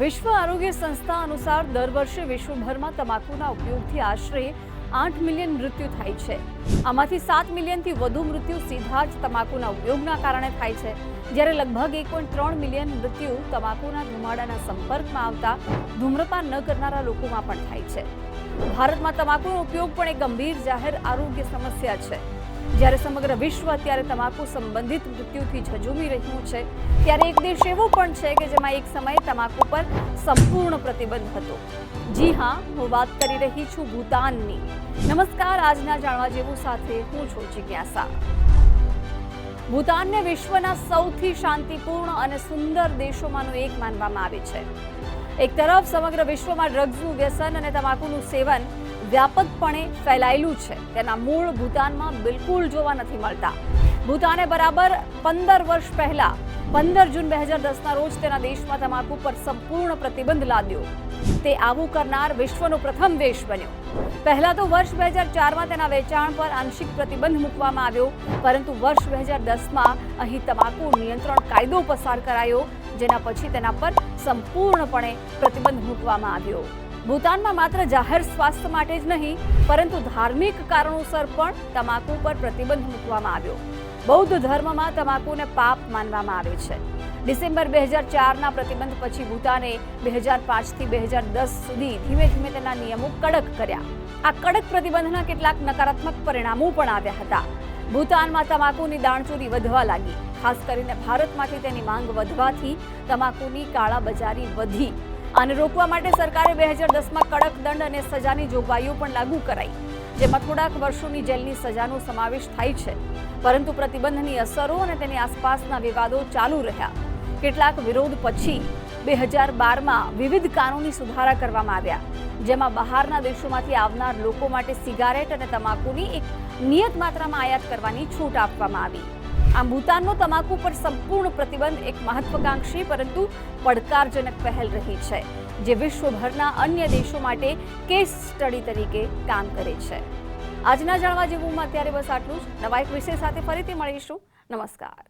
વિશ્વ આરોગ્ય સંસ્થા અનુસાર દર વર્ષે વિશ્વભરમાં તમાકુના ઉપયોગથી આશરે આઠ મિલિયન મૃત્યુ થાય છે. આમાંથી સાત મિલિયનથી વધુ મૃત્યુ સીધા જ તમાકુના ઉપયોગના કારણે થાય છે. જ્યારે લગભગ એક પોઈન્ટ ત્રણ મિલિયન મૃત્યુ તમાકુના ધુમાડાના સંપર્કમાં આવતા ધૂમ્રપાન ન કરનારા લોકોમાં પણ થાય છે. ભારતમાં તમાકુનો ઉપયોગ પણ એક ગંભીર જાહેર આરોગ્ય સમસ્યા છે. જ્યારે સમગ્ર વિશ્વ અત્યારે તમાકુ સંબંધિત મૃત્યુથી ઝઝૂમી રહ્યું છે, ત્યારે એક દેશ એવો પણ છે કે જેમાં એક સમયે તમાકુ પર સંપૂર્ણ પ્રતિબંધ હતો. જી હા, હું વાત કરી રહી છું ભૂતાનની. નમસ્કાર, આજના જાણવા જેવું સાથે હું છું જિજ્ઞાસા. ભૂતાનને વિશ્વના સૌથી શાંતિપૂર્ણ અને સુંદર દેશોમાંનું એક માનવામાં આવે છે. એક તરફ સમગ્ર વિશ્વમાં ડ્રગ્સનું વ્યસન અને તમાકુનું સેવન વ્યાપકપણે ફેલાયેલું છે. તેના મૂળ ભૂતાનમાં બિલકુલ જોવા નથી મળતા. ભૂતાને બરાબર પંદર વર્ષ પહેલા, પંદર જૂન બે હજાર દસના રોજ તેના દેશમાં તમાકુ પર સંપૂર્ણ પ્રતિબંધ લાદ્યો. તે આવું કરનાર વિશ્વનો પ્રથમ દેશ બન્યો. પહેલા તો વર્ષ બે હજાર ચારમાં તેના વેચાણ પર આંશિક પ્રતિબંધ મૂકવામાં આવ્યો, પરંતુ વર્ષ બે હજાર દસમાં અહીં તમાકુ નિયંત્રણ કાયદો પસાર કરાયો જેના પછી તેના પર સંપૂર્ણપણે પ્રતિબંધ મૂકવામાં આવ્યો. ભૂતાનમાં માત્ર જાહેર સ્વાસ્થ્ય માટે જ નહીં, પરંતુ ધાર્મિક કારણોસર પણ તમાકુ પર પ્રતિબંધ મૂકવામાં આવ્યો. બૌદ્ધ ધર્મમાં તમાકુને પાપ માનવામાં આવે છે. ડિસેમ્બર બે હજાર ચારના પ્રતિબંધ પછી ભૂતાને બે હજાર પાંચથી બે હજાર દસ સુધી ધીમે ધીમે તેના નિયમો કડક કર્યા. આ કડક પ્રતિબંધના કેટલાક નકારાત્મક પરિણામો પણ આવ્યા હતા. ભૂતાનમાં તમાકુની દાણચોરી વધવા લાગી. ખાસ કરીને ભારતમાંથી તેની માંગ વધવાથી તમાકુની કાળાબજારી વધી. આને રોકવા માટે સરકારે બે હજાર દસમાં કડક દંડ અને સજાની જોગવાઈઓ પણ લાગુ કરાઈ, જેમાં થોડાક વર્ષોની જેલની સજાનો સમાવેશ થાય છે. પરંતુ પ્રતિબંધની અસરો અને તેની આસપાસના વિવાદો ચાલુ રહ્યા. કેટલાક વિરોધ પછી બે હજાર બારમાં વિવિધ કાનૂની સુધારા કરવામાં આવ્યા. જેમાં બહારના દેશોમાંથી આવનાર લોકો માટે સિગારેટ અને તમાકુની એક નિયત માત્રામાં આયાત કરવાની છૂટ આપવામાં આવી. આમ ભૂતાનનો તમાકુ પર સંપૂર્ણ પ્રતિબંધ એક મહત્વકાંક્ષી પરંતુ પડકારજનક પહેલ રહી છે, જે વિશ્વભરના અન્ય દેશો માટે કેસ સ્ટડી તરીકે કામ કરે છે. આજના જાણવા જેવું અત્યારે બસ આટલું જ. નવા એક વિષય સાથે ફરીથી મળીશું. નમસ્કાર.